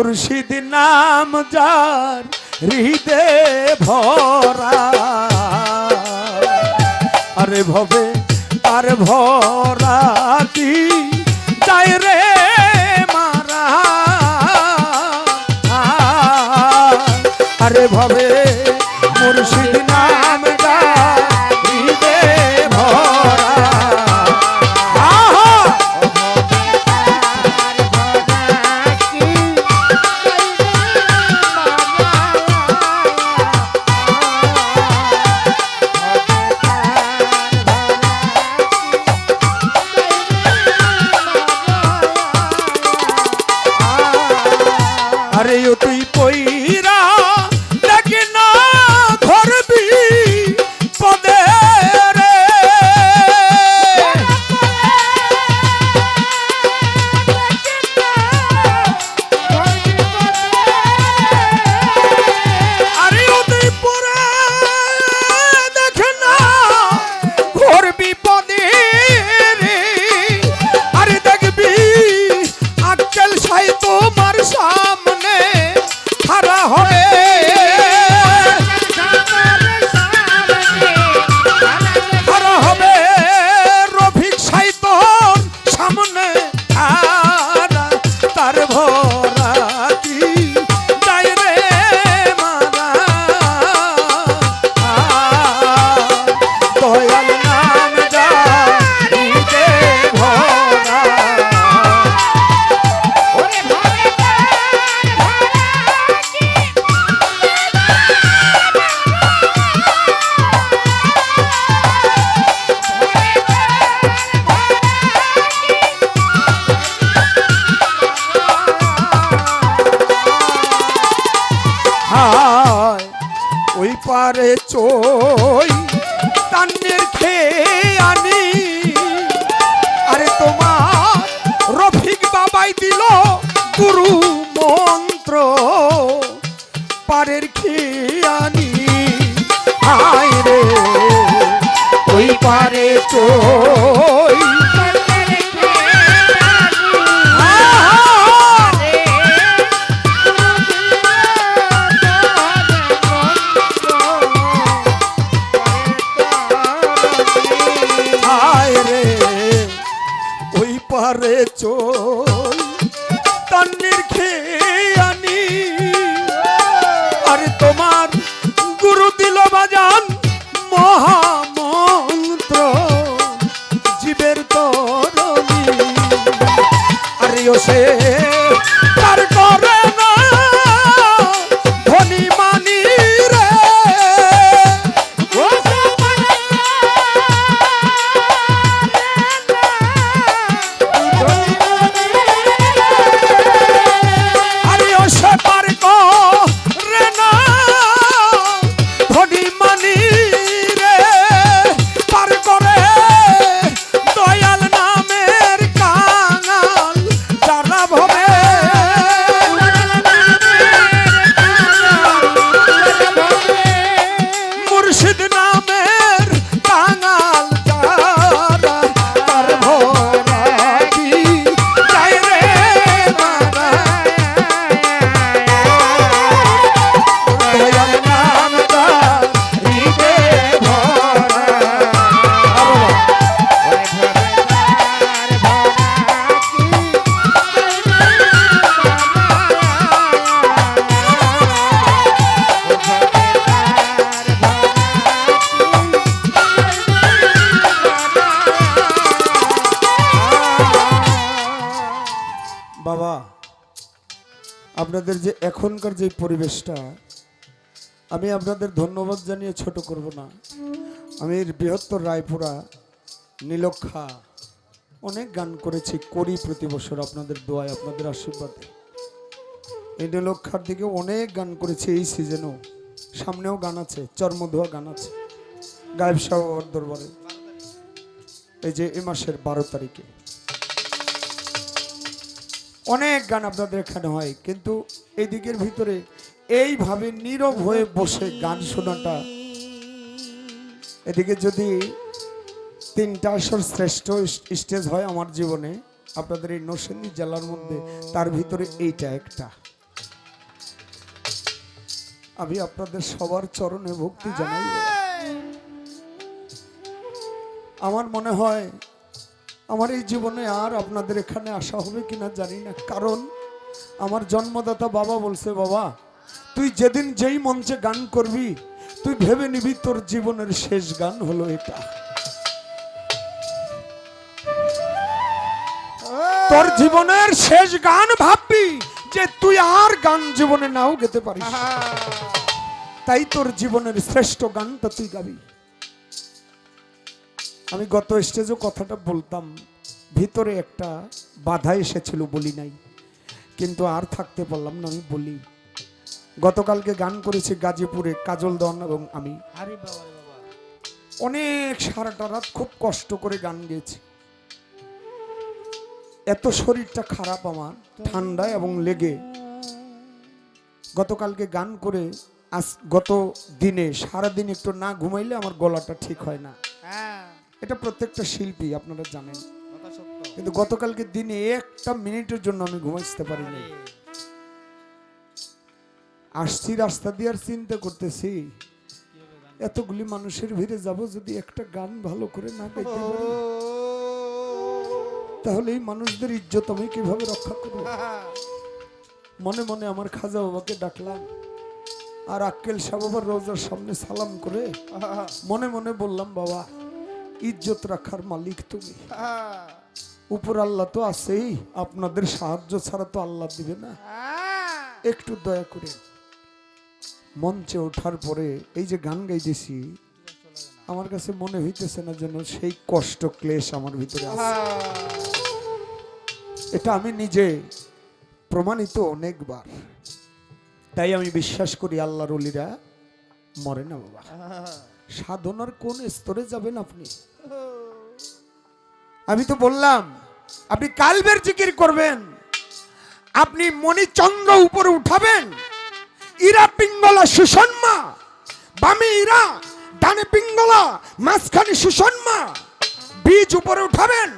মুর্শিদ নাম যার হৃদে ভরা। আরে ভবে আর ভরা কি? চাই রে মারা। আরে ভবে, মুর্শিদ বাবাই দিল গুরু মন্ত্র। পারের খেয়ানি আনি? হায় রে ওই পারে চই। আরে তোমার গুরু দিল বাজান মহামন্ত্র। জীবের তরণী আর সে আপনাদের যে এখনকার যে পরিবেশটা, আমি আপনাদের ধন্যবাদ জানিয়ে ছোট করব না। আমি বৃহত্তর রায়পুরা, নীলক্ষা, অনেক গান করেছি, করি প্রতি বছর আপনাদের দোয়ায়, আপনাদের আশীর্বাদে। এই নীলক্ষার দিকে অনেক গান করেছি এই সিজনেও। সামনেও গান আছে, চর্মধোয়া গান আছে, গায়েব সাহর দরবারে। এই যে এ মাসের বারো তারিখে। অনেক গান আপনাদের এখানে হয় কিন্তু এই দিকের ভিতরে এইভাবে নীরব হয়ে বসে গান শোনাটা। এদিকে যদি তিনটা আসর শ্রেষ্ঠ স্টেজ হয় আমার জীবনে আপনাদের এই নরসিংদী জেলার মধ্যে তার ভিতরে এইটা একটা। আমি আপনাদের সবার চরণে ভক্তি জানাই। আমার মনে হয় আমার এই জীবনে আর আপনাদের এখানে আসা হবে কিনা জানি না। কারণ আমার জন্মদাতা বাবা বলছে বাবা তুই যেদিন যেই মঞ্চে গান করবি তুই ভেবে নিবি তোর জীবনের শেষ গান হলো এটা। তোর জীবনের শেষ গান ভাববি যে তুই আর গান জীবনে নাও গেতে পারিস। তাই তোর জীবনের শ্রেষ্ঠ গানটা তুই গাবি। আমি গত স্টেজে কথাটা বলতাম ভিতরে একটা বাধা এসেছিল বলি নাই। কিন্তু আর থাকতে পারলাম না আমি বলি। গতকালকে গান করেছি গাজীপুরে কাজল দন এবং আমি। অনেক সারাটা রাত খুব কষ্ট করে গান গেয়েছি। এত শরীরটা খারাপ আমার ঠান্ডা এবং লেগে। গতকালকে গান করে আজ গত দিনে সারাদিন একটু না ঘুমাইলে আমার গলাটা ঠিক হয় না। হ্যাঁ। এটা প্রত্যেকটা শিল্পী আপনারা জানেন। কিন্তু গতকালকে দিনে একটা মিনিটের জন্য আমি ঘুমাইতে পারিনি। আসছি রাস্তা দিয়ে আর চিন্তা করতেছি? এতগুলি মানুষের ভিড়ে যাব যদি একটা গান ভালো করে না গাইতে পারি? তাহলে এই মানুষদের ইজ্জত আমি কীভাবে রক্ষা করব? মনে মনে আমার খাজা বাবাকে ডাকলাম আর আক্কেল শাহ বাবার রোজার সামনে সালাম করে মনে মনে বললাম বাবা ইজ্জত রাখার মালিক তুমি। উপর আল্লাহ তো আছেই আপনাদের সাহায্য ছাড়া তো আল্লাহ দিবে না। একটু দয়া করে মঞ্চে ওঠার পরে এই যে গান গাইতেছি আমার কাছে মনে হইতেছে না যেন সেই কষ্ট ক্লেশ আমার ভিতরে আছে। এটা আমি নিজে প্রমাণিত অনেকবার। তাই আমি বিশ্বাস করি আল্লাহর অলিরা মরে না বাবা। সাধনার কোন স্তরে যাবেন আপনি? আমি তো বললাম, আপনি কালবের জিকির করবেন, আপনি মণিচন্দ্র উপরে উঠাবেন, ইরা পিঙ্গলা সুষন্মা, বামে ইরা, ডানে পিঙ্গলা, মাঝখানে সুষন্মা, বীজ উপরে উঠাবেন,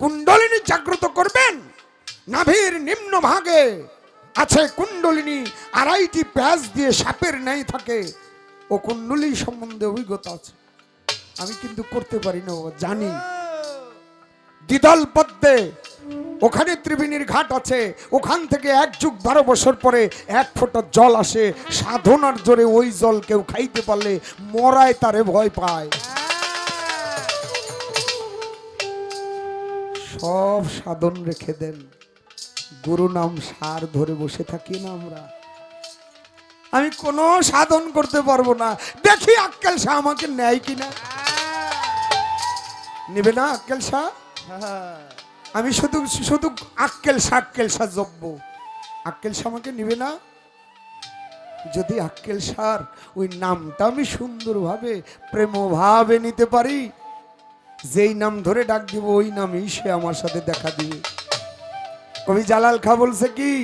কুণ্ডলিনী জাগ্রত করবেন, নাভির নিম্ন ভাগে আছে কুণ্ডলিনী, আড়াইটি প্যাঁচ দিয়ে সাপের ন্যায় থাকে ও কুণ্ডলী সম্বন্ধে অভিজ্ঞতা আছে? আমি কিন্তু করতে পারি না জানি। দ্বিদল পদ্মে ওখানে ত্রিবেণীর ঘাট আছে। ওখান থেকে এক যুগ বারো বছর পরে এক ফোঁটা জল আসে। সাধনার জোরে ওই জল কেউ খাইতে পারলে মরায় তারে ভয় পায়। সব সাধন রেখে দেন। গুরু নাম সার ধরে বসে থাকি না আমরা। আমি কোনো সাধন করতে পারব না। দেখি আক্কেল শাহ আমাকে নেয় কিনা। নেবে না আক্কেল শাহ? আমি শুধু শুধু আক্কেল সাক্কেল সা জব্ব আক্কেল শাহ আমাকে নিবে না? যদি আক্কেল সার ওই নামটা আমি সুন্দরভাবে, প্রেমভাবে নিতে পারি, যেই নাম ধরে ডাক দিব, ওই নামই সে আমার সাথে দেখা দিবে। কবি জালাল খা বলছে কি,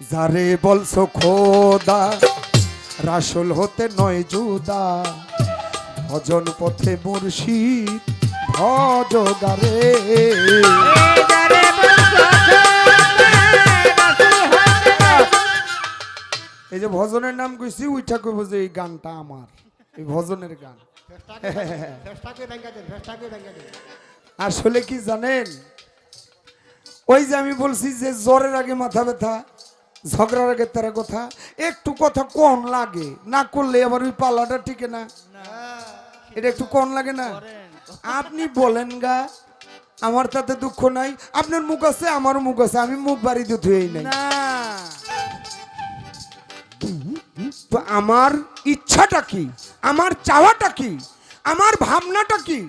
যারে বলছো খোদা রাসুল হতে নয় জুদা, ভজন পথে মুর্শিদ ভজ গারে এই যে ভজনের নাম কইছি উইঠা কইব যে এই গানটা আমার, এই ভজনের গান। আসলে কি জানেন? ওই যে আমি বলছি যে জ্বরের আগে মাথা ব্যথা ঝগড়ার আগে তারা কথা একটু কথা কোন লাগে? না করলে আবার ওই পাল্লাটা টিকে না। এটা একটু কম লাগে না? আপনি বলেন গা আমার তাতে দুঃখ নাই। আপনার মুখ আছে আমারও মুখ আছে আমি মুখ বাড়িতে ধুয়েই নাই। তো আমার ইচ্ছাটা কি? আমার চাওয়াটা কি? আমার ভাবনাটা কি?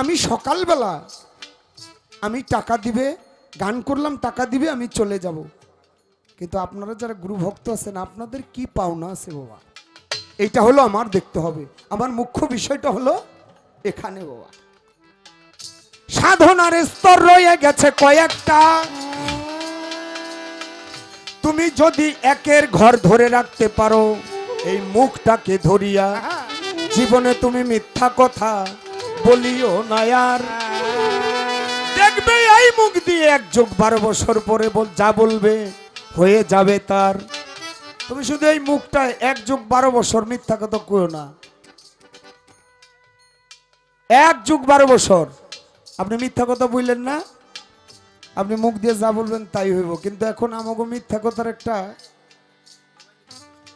আমি সকালবেলা আমি টাকা দিবে গান করলাম টাকা দিবে আমি চলে যাব। কিন্তু আপনারা যারা গুরু ভক্ত আছেন, আপনাদের কি পাওনা আছে বাবা? এইটা হলো আমার দেখতে হবে। আমার মুখ্য বিষয়টা হলো এখানে বাবা। সাধনার স্তর রয়ে গেছে কয়েকটা। তুমি যদি একের ঘর ধরে রাখতে পারো, এই মুখটাকে ধরিয়া জীবনে তুমি মিথ্যা কথা বলিও না আর। দেখবে এই মুখ দিয়ে এক যুগ বারো বছর পরে যা বলবে হয়ে যাবে তার। তুমি শুধু এই মুখটায় এক যুগ বারো বছর মিথ্যা কথা কইও না। এক যুগ বারো বছর। আপনি মিথ্যা কথা বললেন না। আপনি মুখ দিয়ে যা বলবেন তাই হইব। কিন্তু এখন আমাকে মিথ্যা কথার একটা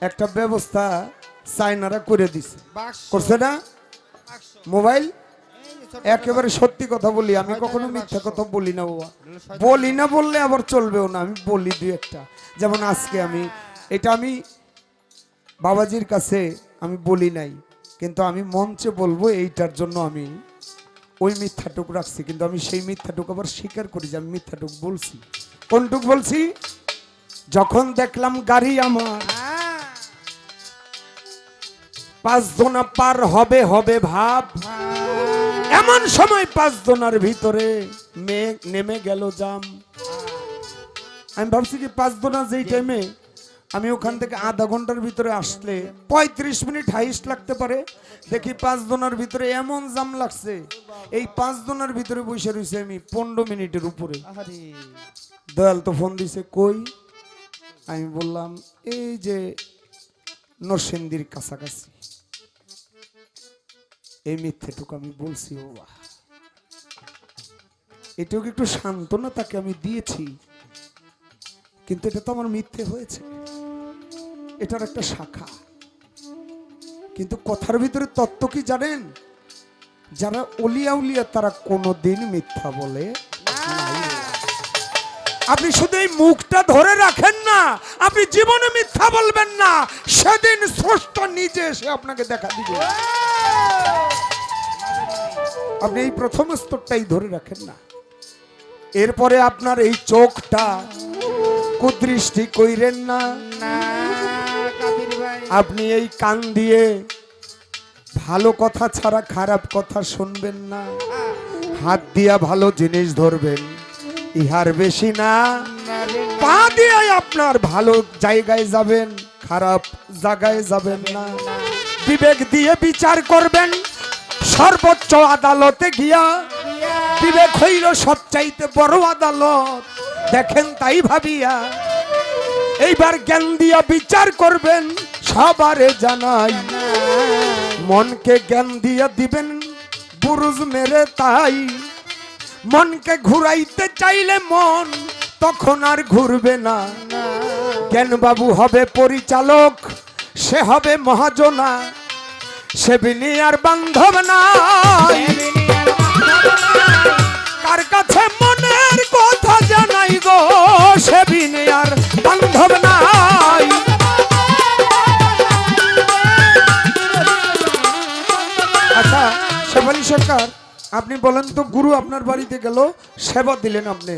একটা ব্যবস্থা চাইনারা করে দিছে। করছে না? মোবাইল? একেবারে সত্যি কথা বলি আমি কখনো মিথ্যা কথা বলি না বাবা। বলি না বললে আবার চলবেও না আমি বলি দুই একটা। যেমন আজকে আমি এটা আমি বাবাজির কাছে আমি বলি নাই কিন্তু আমি মঞ্চে বলব এইটার জন্য আমি ওই মিথ্যাটুক রাখছি কিন্তু আমি সেই মিথ্যাটুক আবার স্বীকার করি যে আমি মিথ্যাটুক বলছি। কোনটুক বলছি? যখন দেখলাম গাড়ি আমার পাঁচ জনা পার হবে হবে ভাব। এমন সময় পাঁচ জনার ভিতরে নেমে গেল জাম। আমি ভাবছি কি পাঁচ জনা যেই টাইমে আমি ওখান থেকে আধা ঘণ্টার ভিতরে আসলে পঁয়ত্রিশ মিনিট হাইস্ট লাগতে পারে। দেখি পাঁচ জনের ভিতরে এমন জাম লাগছে। এই পাঁচ জনের ভিতরে বসে রয়েছে আমি পনেরো মিনিটের উপরে। দয়াল তো ফোন দিছে কই? আমি বললাম এই যে নরসিংদীর কাছাকাছি। এই মিথ্যেটুকু আমি বলছি, ও। এটুকু একটু সান্ত্বনা তাকে আমি দিয়েছি? কিন্তু এটা তো আমার মিথ্যে হয়েছে। এটার একটা শাখা। কিন্তু কথার ভিতরে তত্ত্ব কি জানেন? যারা অলিয়া উলিয়া, তারা কোনোদিন মিথ্যা বলে আপনি শুধু এই মুখটা ধরে রাখেন না, আপনি জীবনে মিথ্যা বলবেন না। সেদিন স্রষ্টা নিজে এসে আপনাকে দেখা দিবে। আপনি এই প্রথম স্তরটাই ধরে রাখেন না। এরপরে আপনার এই চোখটা কুদৃষ্টি কইরেন না। আপনি এই কান দিয়ে ভালো কথা ছাড়া খারাপ কথা শুনবেন না। হাত দিয়া ভালো জিনিস ধরবেন, ইহার বেশি না। পা দিয়ে আপনার ভালো জায়গায় যাবেন, খারাপ জায়গায় যাবেন না। বিবেক দিয়ে বিচার করবেন। সর্বোচ্চ আদালতে গিয়া বিবেক হইল সবচাইতে বড় আদালত। দেখেন তাই ভাবিয়া, এইবার জ্ঞান দিয়া বিচার করবেন, সবারে জানাই, মনকে জ্ঞান দিয়া দিবেন, বুরুজ মেরে তাই। মনকে ঘুরাইতে চাইলে মন, তখন আর ঘুরবে না। জ্ঞান বাবু হবে পরিচালক, সে হবে মহাজনা। সে বিনি আর বান্ধব নাই। কার কাছে মনের কথা জানাই গো সে বিনে আর বান্ধব নাই। আচ্ছা শেফালি সরকার আপনি বলেন তো গুরু আপনার বাড়িতে গেল সেবা দিলেন আপনি।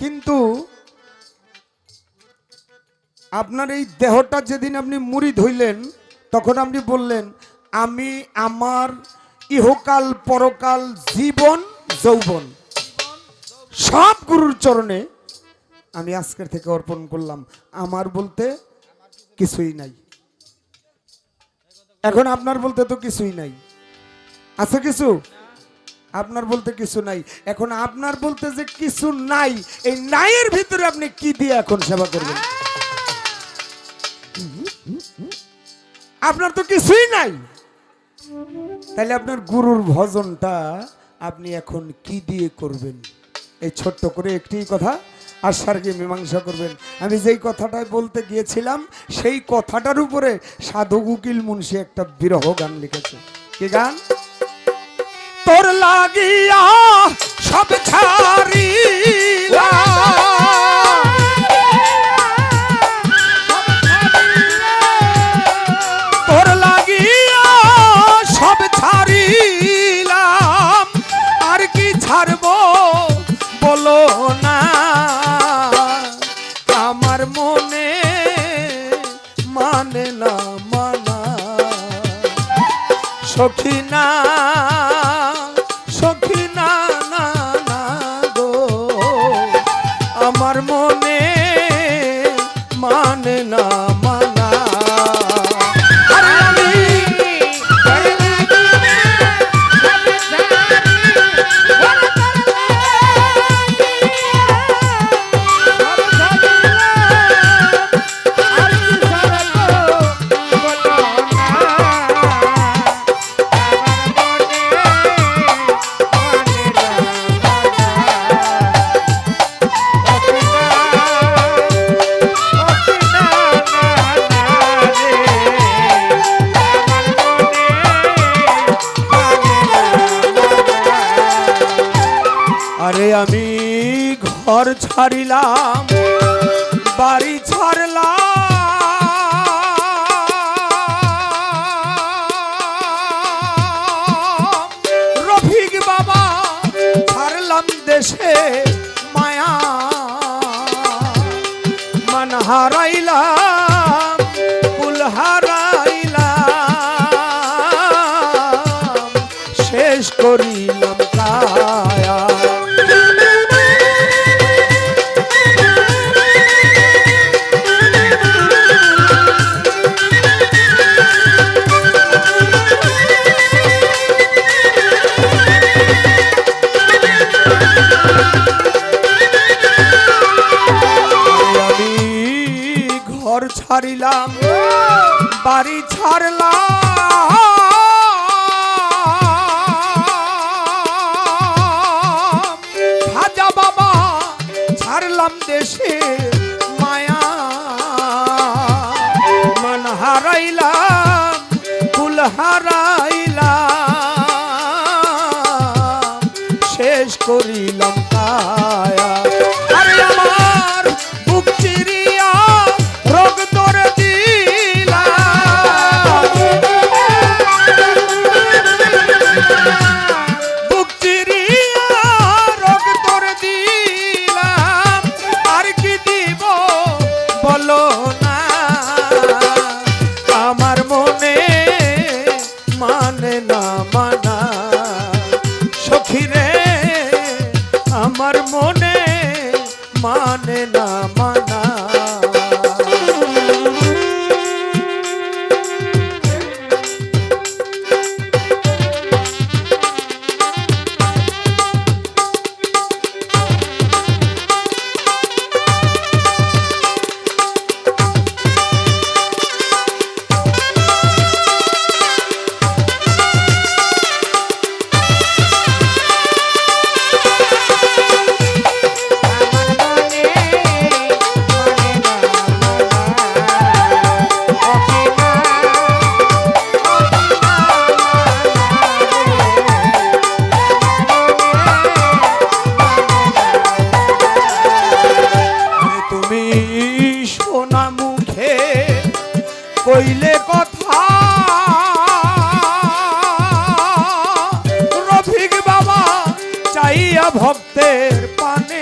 কিন্তু আপনার এই দেহটা যেদিন আপনি মুড়ি ধইলেন তখন আপনি বললেন আমি আমার ইহকাল পরকাল জীবন যৌবন সব গুরুর চরণে আমি আজকের থেকে অর্পণ করলাম। আমার বলতে কিছুই নাই। এখন আপনার বলতে তো কিছুই নাই। আছে কিছু? আপনার বলতে কিছু নাই। এখন আপনার বলতে যে কিছু নাই এই নাইয়ের ভিতরে আপনি কি দিয়ে এখন সেবা করবেন? আপনার তো কিছুই নাই। তাহলে আপনার গুরুর ভজনটা আপনি এখন কি দিয়ে করবেন? এই ছোট্ট করে একটি কথা আর সার্গে মীমাংসা করবেন। আমি যেই কথাটা বলতে গিয়েছিলাম, সেই কথাটার উপরে সাধু উকিল মুন্সি একটা বিরহ গান লিখেছে। কি গান? তোর লাগিয়া সব ছাড়িলা সখিনা ঘর ছাড়িলাম, বাড়ি ছাড়লাম। রফিক বাবা, ছাড়লাম দেশে মায়া। মন হারাইলাম কুল হারাইলাম। শেষ করি দেশে মায়া। মন হারাইলাম কুলহার follow ভক্তের পানে